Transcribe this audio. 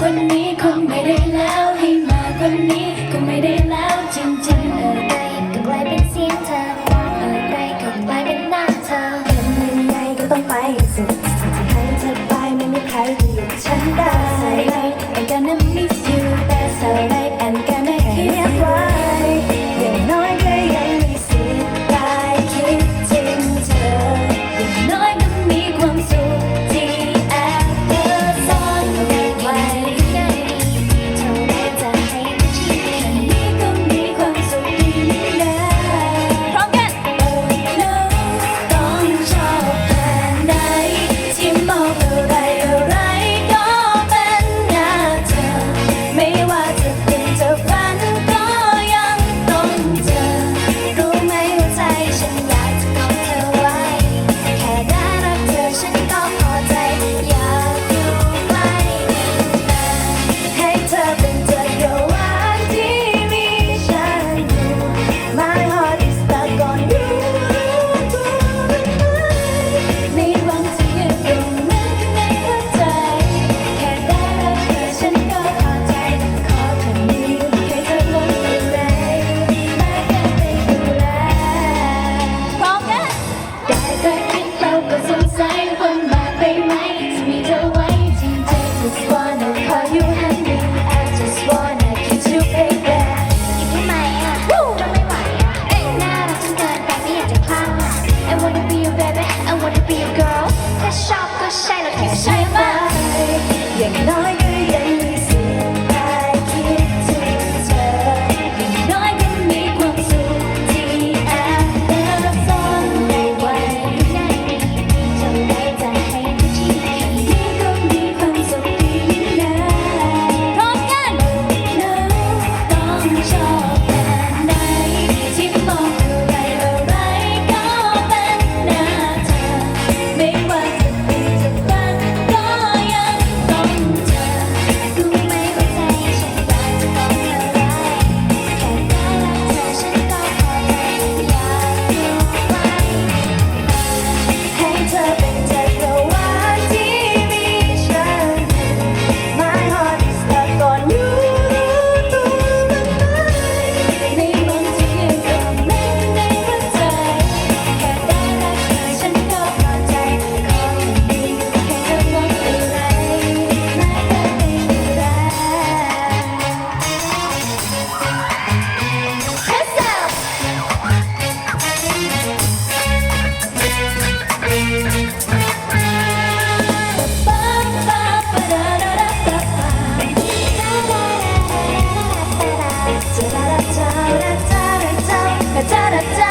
กว่านี้คงไม่ได้แล้วให้มากกว่านี้ก็ไม่ได้แล้วจริงๆเออไปก็กลายเป็นเสียงเธอเออไปก็กลายเป็นหน้าเธอทนยังไงก็ต้องไปสุดจะให้เธอไปไม่มีใครที่หยุดฉันได้ wanna be your baby, I wanna be your girl 太少个晒了，停下。 짜라짜라짜라짜라짜라